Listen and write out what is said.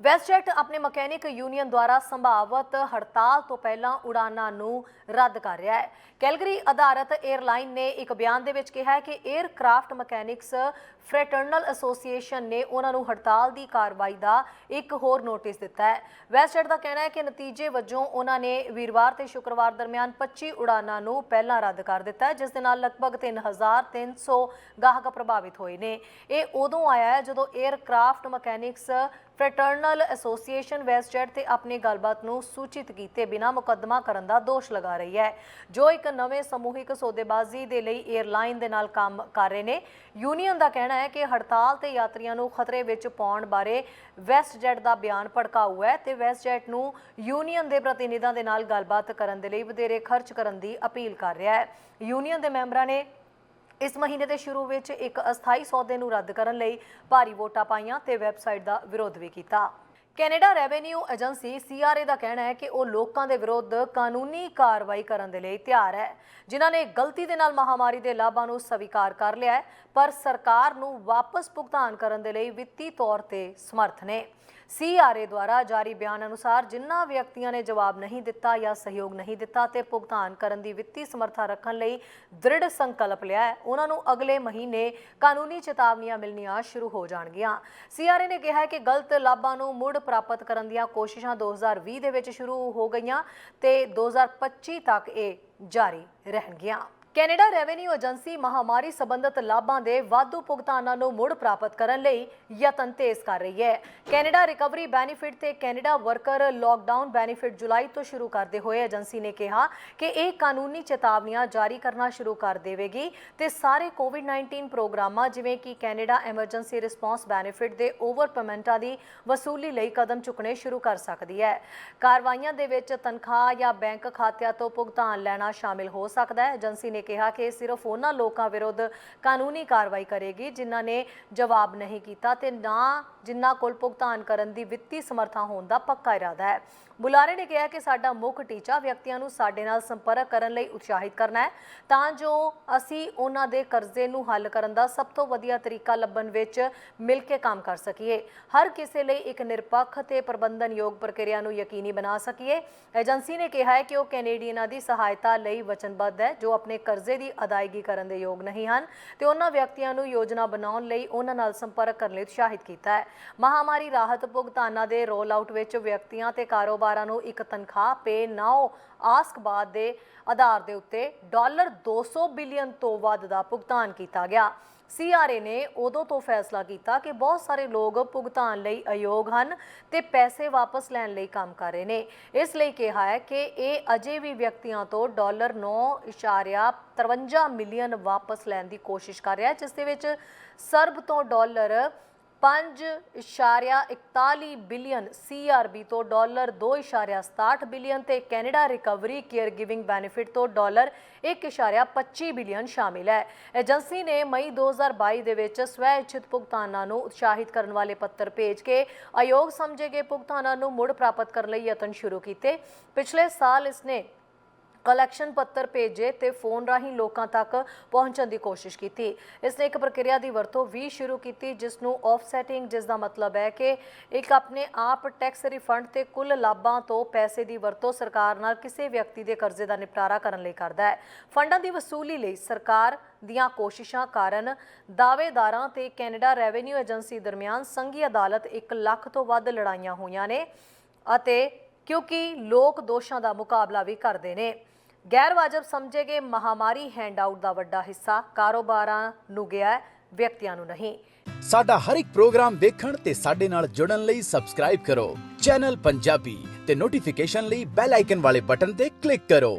ਵੈਸਟਜੈਟ ਆਪਣੇ mechanic union ਦੁਆਰਾ ਸੰਭਾਵਤ ਹੜਤਾਲ ਤੋਂ ਪਹਿਲਾਂ ਉਡਾਨਾਂ ਨੂੰ ਰੱਦ ਕਰ ਰਿਹਾ ਹੈ। ਕੈਲਗਰੀ ਆਧਾਰਤ 에ਅਰਲਾਈਨ ਨੇ ਇੱਕ ਬਿਆਨ ਦੇ ਵਿੱਚ ਕਿਹਾ ਹੈ ਕਿ 에ਅਰਕ੍ਰਾਫਟ ਮਕੈਨਿਕਸ ਫਰੈਟਰਨਲ ਐਸੋਸੀਏਸ਼ਨ ਨੇ ਉਹਨਾਂ ਨੂੰ ਹੜਤਾਲ ਦੀ ਕਾਰਵਾਈ ਦਾ ਇੱਕ ਹੋਰ ਨੋਟਿਸ ਦਿੱਤਾ ਹੈ। ਵੈਸਟਜੈਟ ਦਾ ਕਹਿਣਾ ਹੈ ਕਿ ਨਤੀਜੇ ਵਜੋਂ ਉਹਨਾਂ ਨੇ ਵੀਰਵਾਰ ਤੇ ਸ਼ੁੱਕਰਵਾਰ ਦਰਮਿਆਨ 25 ਉਡਾਨਾਂ ਨੂੰ ਪਹਿਲਾਂ ਰੱਦ ਕਰ ਦਿੱਤਾ ਹੈ, ਜਿਸ ਦੇ ਨਾਲ ਲਗਭਗ 3300 ਗਾਹਕ ਪ੍ਰਭਾਵਿਤ ਹੋਏ ਨੇ। ਇਹ ਉਦੋਂ ਆਇਆ ਹੈ ਜਦੋਂ aircraft mechanics fraternal association WestJet ਤੇ ਆਪਣੀ ਗੱਲਬਾਤ ਨੂੰ ਸੂਚਿਤ ਕੀਤੇ ਬਿਨਾਂ ਮੁਕੱਦਮਾ ਕਰਨ ਦਾ ਦੋਸ਼ ਲਗਾ ਰਹੀ ਹੈ। ਜੋ ਇੱਕ ਨਵੇਂ ਸਮੂਹਿਕ ਸੌਦੇਬਾਜ਼ੀ ਦੇ ਲਈ 에ਅਰਲਾਈਨ ਦੇ ਨਾਲ ਕੰਮ ਕਰ ਰਹੇ ਨੇ, ਯੂਨੀਅਨ ਦਾ ਕਹਿਣਾ ਹੈ ਕਿ ਹੜਤਾਲ ਤੇ ਯਾਤਰੀਆਂ ਨੂੰ ਖਤਰੇ ਵਿੱਚ ਪਾਉਣ ਬਾਰੇ ਵੈਸਟਜੈਟ ਦਾ ਬਿਆਨ ਭੜਕਾਊ ਹੈ ਤੇ ਵੈਸਟਜੈਟ ਨੂੰ ਯੂਨੀਅਨ ਦੇ ਪ੍ਰਤੀਨਿਧਾਂ ਦੇ ਨਾਲ ਗੱਲਬਾਤ ਕਰਨ ਦੇ ਲਈ ਵਧੇਰੇ ਖਰਚ ਕਰਨ ਦੀ ਅਪੀਲ ਕਰ ਰਿਹਾ ਹੈ। ਯੂਨੀਅਨ ਦੇ ਮੈਂਬਰਾਂ ਨੇ ਇਸ ਮਹੀਨੇ ਦੇ ਸ਼ੁਰੂ ਵਿੱਚ ਇੱਕ ਅਸਥਾਈ ਸੌਦੇ ਨੂੰ ਰੱਦ ਕਰਨ ਲਈ ਭਾਰੀ ਵੋਟਾਂ ਪਾਈਆਂ ਤੇ ਵੈਬਸਾਈਟ ਦਾ ਵਿਰੋਧ ਵੀ ਕੀਤਾ। ਕੈਨੇਡਾ ਰੈਵਨਿਊ ਏਜੰਸੀ ਸੀਆਰਏ ਦਾ ਕਹਿਣਾ ਹੈ ਕਿ ਉਹ ਲੋਕਾਂ ਦੇ ਵਿਰੁੱਧ ਕਾਨੂੰਨੀ ਕਾਰਵਾਈ ਕਰਨ ਦੇ ਲਈ ਤਿਆਰ ਹੈ। ਜਿਨ੍ਹਾਂ ਨੇ ਗਲਤੀ ਦੇ ਨਾਲ ਮਹਾਮਾਰੀ ਦੇ ਲਾਭਾਂ ਨੂੰ ਸਵੀਕਾਰ ਕਰ ਲਿਆ ਹੈ, ਪਰ ਸਰਕਾਰ ਨੂੰ ਵਾਪਸ ਭੁਗਤਾਨ ਕਰਨ ਦੇ ਲਈ ਵਿੱਤੀ ਤੌਰ ਤੇ ਸਮਰਥ ਨੇ। ਸੀਆਰਏ ਦੁਆਰਾ ਜਾਰੀ ਬਿਆਨ ਅਨੁਸਾਰ ਜਿਨ੍ਹਾਂ ਵਿਅਕਤੀਆਂ ਨੇ ਜਵਾਬ ਨਹੀਂ ਦਿੱਤਾ ਜਾਂ ਸਹਿਯੋਗ ਨਹੀਂ ਦਿੱਤਾ ਤੇ ਭੁਗਤਾਨ ਕਰਨ ਦੀ ਵਿੱਤੀ ਸਮਰੱਥਾ ਰੱਖਣ ਲਈ ਦ੍ਰਿੜ ਸੰਕਲਪ ਲਿਆ ਹੈ। ਉਹਨਾਂ ਨੂੰ ਅਗਲੇ ਮਹੀਨੇ ਕਾਨੂੰਨੀ ਚੇਤਾਵਨੀਆਂ ਮਿਲਣੀਆਂ ਸ਼ੁਰੂ ਹੋ ਜਾਣਗੀਆਂ। ਸੀਆਰਏ ਨੇ ਕਿਹਾ ਹੈ ਕਿ ਗਲਤ ਲਾਭਾਂ ਨੂੰ ਮੁੜ ਪ੍ਰਾਪਤ ਕਰਨ ਦੀਆਂ ਕੋਸ਼ਿਸ਼ਾਂ 2020 ਦੇ ਵਿੱਚ ਸ਼ੁਰੂ ਹੋ ਗਈਆਂ ਤੇ 2025 ਤੱਕ ਇਹ ਜਾਰੀ ਰਹਿਣਗੀਆਂ। ਕੈਨੇਡਾ ਰੈਵਨਿਊ ਏਜੰਸੀ ਮਹਾਮਾਰੀ ਸੰਬੰਧਤ ਲਾਭਾਂ ਦੇ ਵਾਧੂ ਭੁਗਤਾਨਾਂ ਨੂੰ ਮੁੜ ਪ੍ਰਾਪਤ ਕਰਨ ਲਈ ਯਤਨ ਤੇਜ਼ ਕਰ ਰਹੀ ਹੈ। ਕੈਨੇਡਾ ਰਿਕਵਰੀ ਬੈਨੀਫਿਟ ਤੇ ਕੈਨੇਡਾ ਵਰਕਰ ਲਾਕਡਾਊਨ ਬੈਨੀਫਿਟ ਜੁਲਾਈ ਤੋਂ ਸ਼ੁਰੂ ਕਰਦੇ ਹੋਏ ਏਜੰਸੀ ਨੇ ਕਿਹਾ ਕਿ ਇਹ ਕਾਨੂੰਨੀ ਚੇਤਾਵਨੀਆਂ ਜਾਰੀ ਕਰਨਾ ਸ਼ੁਰੂ ਕਰ ਦੇਵੇਗੀ ਤੇ ਸਾਰੇ ਕੋਵਿਡ-19 ਪ੍ਰੋਗਰਾਮਾਂ, ਜਿਵੇਂ ਕਿ ਕੈਨੇਡਾ ਐਮਰਜੈਂਸੀ ਰਿਸਪਾਂਸ ਬੈਨੀਫਿਟ ਦੇ ਓਵਰ ਪੇਮੈਂਟਾਂ ਦੀ ਵਸੂਲੀ ਲਈ ਕਦਮ ਚੁੱਕਣੇ ਸ਼ੁਰੂ ਕਰ ਸਕਦੀ ਹੈ। ਕਾਰਵਾਈਆਂ ਦੇ ਵਿੱਚ ਤਨਖਾਹ ਜਾਂ ਬੈਂਕ ਖਾਤਿਆਂ ਤੋਂ ਭੁਗਤਾਨ ਲੈਣਾ ਸ਼ਾਮਿਲ ਹੋ ਸਕਦਾ ਹੈ। ਏਜੰਸੀ ਨੇ ਕਿਹਾ ਕਿ ਸਿਰਫ ਉਹਨਾਂ ਲੋਕਾਂ ਵਿਰੁੱਧ ਕਾਨੂੰਨੀ ਕਾਰਵਾਈ ਕਰੇਗੀ ਜਿਨ੍ਹਾਂ ਨੇ ਜਵਾਬ ਨਹੀਂ ਕੀਤਾ ਤੇ ਨਾ ਜਿਨ੍ਹਾਂ ਕੋਲ ਭੁਗਤਾਨ ਕਰਨ ਦੀ ਵਿੱਤੀ ਸਮਰੱਥਾ ਹੋਣ ਦਾ ਪੱਕਾ ਇਰਾਦਾ ਹੈ। ਬੁਲਾਰੇ ਨੇ ਕਿਹਾ ਕਿ ਸਾਡਾ ਮੁੱਖ ਟੀਚਾ ਵਿਅਕਤੀਆਂ ਨੂੰ ਸਾਡੇ ਨਾਲ ਸੰਪਰਕ ਕਰਨ ਲਈ ਉਤਸ਼ਾਹਿਤ ਕਰਨਾ ਹੈ, ਤਾਂ ਜੋ ਅਸੀਂ ਉਹਨਾਂ ਦੇ ਕਰਜ਼ੇ ਨੂੰ ਹੱਲ ਕਰਨ ਦਾ ਸਭ ਤੋਂ ਵਧੀਆ ਤਰੀਕਾ ਲੱਭਣ ਵਿੱਚ ਮਿਲ ਕੇ ਕੰਮ ਕਰ ਸਕੀਏ। ਹਰ ਕਿਸੇ ਲਈ ਇੱਕ ਨਿਰਪੱਖ ਤੇ ਪ੍ਰਬੰਧਨਯੋਗ ਪ੍ਰਕਿਰਿਆ ਨੂੰ ਯਕੀਨੀ ਬਣਾ ਸਕੀਏ। ਏਜੰਸੀ ਨੇ ਕਿਹਾ ਹੈ ਕਿ ਉਹ ਕੈਨੇਡੀਅਨਾਂ ਦੀ ਸਹਾਇਤਾ ਲਈ ਵਚਨਬੱਧ ਹੈ, ਜੋ ਆਪਣੇ ਕਰਜ਼ੇ ਦੀ ਅਦਾਇਗੀ ਕਰਨ ਦੇ ਯੋਗ ਨਹੀਂ ਹਨ ਤੇ ਉਹਨਾਂ ਵਿਅਕਤੀਆਂ ਨੂੰ ਯੋਜਨਾ ਬਣਾਉਣ ਲਈ ਉਹਨਾਂ ਨਾਲ ਸੰਪਰਕ ਕਰਨ ਲਈ ਉਤਸ਼ਾਹਿਤ ਕੀਤਾ ਹੈ। ਮਹਾਮਾਰੀ ਰਾਹਤ ਭੁਗਤਾਨਾਂ ਦੇ ਰੋਲ ਆਊਟ ਵਿੱਚ ਵਿਅਕਤੀਆਂ ਤੇ ਕਾਰੋਬਾਰਾਂ ਨੂੰ ਇੱਕ ਤਨਖਾਹ ਪੇ ਨਾਓ ਆਸਕ ਬਾਅਦ ਦੇ ਆਧਾਰ ਦੇ ਉੱਤੇ ਡਾਲਰ 200 ਬਿਲੀਅਨ ਤੋਂ ਵੱਧ ਦਾ ਭੁਗਤਾਨ ਕੀਤਾ ਗਿਆ। ਸੀਆਰਏ ਨੇ ਉਦੋਂ ਤੋਂ ਫੈਸਲਾ ਕੀਤਾ ਕਿ ਬਹੁਤ ਸਾਰੇ ਲੋਕ ਭੁਗਤਾਨ ਲਈ ਅਯੋਗ ਹਨ ਤੇ ਪੈਸੇ ਵਾਪਸ ਲੈਣ ਲਈ ਕੰਮ ਕਰ ਰਹੇ ਨੇ। ਇਸ ਲਈ ਕਿਹਾ ਹੈ ਕਿ ਇਹ ਅਜੇ ਵੀ ਵਿਅਕਤੀਆਂ ਤੋਂ ਡਾਲਰ 9.53 ਮਿਲੀਅਨ ਵਾਪਸ ਲੈਣ ਦੀ ਕੋਸ਼ਿਸ਼ ਕਰ ਰਿਹਾ ਹੈ, ਜਿਸ ਦੇ ਵਿੱਚ ਸਰਬ ਤੋਂ ਡਾਲਰ 5.41 ਬਿਲੀਅਨ ਸੀਆਰਬੀ ਤੋਂ ਡਾਲਰ 2.67 ਬਿਲੀਅਨ ਤੇ Canada recovery care giving benefit ਤੋਂ ਡਾਲਰ 1.25 ਬਿਲੀਅਨ ਸ਼ਾਮਿਲ ਹੈ। ਏਜੰਸੀ ਨੇ ਮਈ 2022 ਦੇ ਵਿੱਚ ਸਵੈ ਇੱਛਿਤ ਭੁਗਤਾਨਾਂ ਨੂੰ ਉਤਸ਼ਾਹਿਤ ਕਰਨ ਵਾਲੇ ਪੱਤਰ ਭੇਜ ਕੇ ਅਯੋਗ ਸਮਝੇ ਗਏ ਭੁਗਤਾਨਾਂ ਨੂੰ ਮੁੜ ਪ੍ਰਾਪਤ ਕਰਨ ਲਈ ਯਤਨ ਸ਼ੁਰੂ ਕੀਤੇ। ਪਿਛਲੇ ਸਾਲ ਇਸਨੇ ਕਲੈਕਸ਼ਨ ਪੱਤਰ ਭੇਜੇ ਤੇ ਫੋਨ ਰਾਹੀਂ ਲੋਕਾਂ ਤੱਕ ਪਹੁੰਚਣ ਦੀ ਕੋਸ਼ਿਸ਼ ਕੀਤੀ। ਇਸ ਨੇ ਇੱਕ ਪ੍ਰਕਿਰਿਆ ਦੀ ਵਰਤੋਂ ਵੀ ਸ਼ੁਰੂ ਕੀਤੀ, ਜਿਸ ਨੂੰ ਆਫਸੈਟਿੰਗ ਜਿਸ ਦਾ ਮਤਲਬ ਹੈ ਕਿ ਇੱਕ ਆਪਣੇ ਆਪ ਟੈਕਸ ਰਿਫੰਡ ਤੇ ਕੁੱਲ ਲਾਭਾਂ ਤੋਂ ਪੈਸੇ ਦੀ ਵਰਤੋਂ ਸਰਕਾਰ ਨਾਲ ਕਿਸੇ ਵਿਅਕਤੀ ਦੇ ਕਰਜ਼ੇ ਦਾ ਨਿਪਟਾਰਾ ਕਰਨ ਲਈ ਕਰਦਾ ਹੈ। ਫੰਡਾਂ ਦੀ ਵਸੂਲੀ ਲਈ ਸਰਕਾਰ ਦੀਆਂ ਕੋਸ਼ਿਸ਼ਾਂ ਕਾਰਨ ਦਾਅਵੇਦਾਰਾਂ ਤੇ ਕੈਨੇਡਾ ਰੈਵਨਿਊ ਏਜੰਸੀ ਦਰਮਿਆਨ ਸੰਘੀ ਅਦਾਲਤ 1 ਲੱਖ ਤੋਂ ਵੱਧ ਲੜਾਈਆਂ ਹੋਈਆਂ ਨੇ ਅਤੇ ਕਿਉਂਕਿ ਲੋਕ ਦੋਸ਼ਾਂ ਦਾ ਮੁਕਾਬਲਾ ਵੀ ਕਰਦੇ ਨੇ। ਗੈਰ ਵਾਜਬ ਸਮਝੇ ਗਏ ਮਹਾਮਾਰੀ ਹੈਂਡਆਊਟ ਦਾ ਵੱਡਾ ਹਿੱਸਾ ਕਾਰੋਬਾਰਾਂ ਨੂੰ ਗਿਆ ਹੈ, ਵਿਅਕਤੀਆਂ ਨੂੰ ਨਹੀਂ। ਸਾਡਾ ਹਰ ਇੱਕ ਪ੍ਰੋਗਰਾਮ ਦੇਖਣ ਤੇ ਸਾਡੇ ਨਾਲ ਜੁੜਨ ਲਈ ਸਬਸਕ੍ਰਾਈਬ ਕਰੋ। ਚੈਨਲ ਪੰਜਾਬੀ ਤੇ ਨੋਟੀਫਿਕੇਸ਼ਨ ਲਈ ਬੈਲ ਆਈਕਨ ਵਾਲੇ ਬਟਨ ਤੇ ਕਲਿੱਕ ਕਰੋ।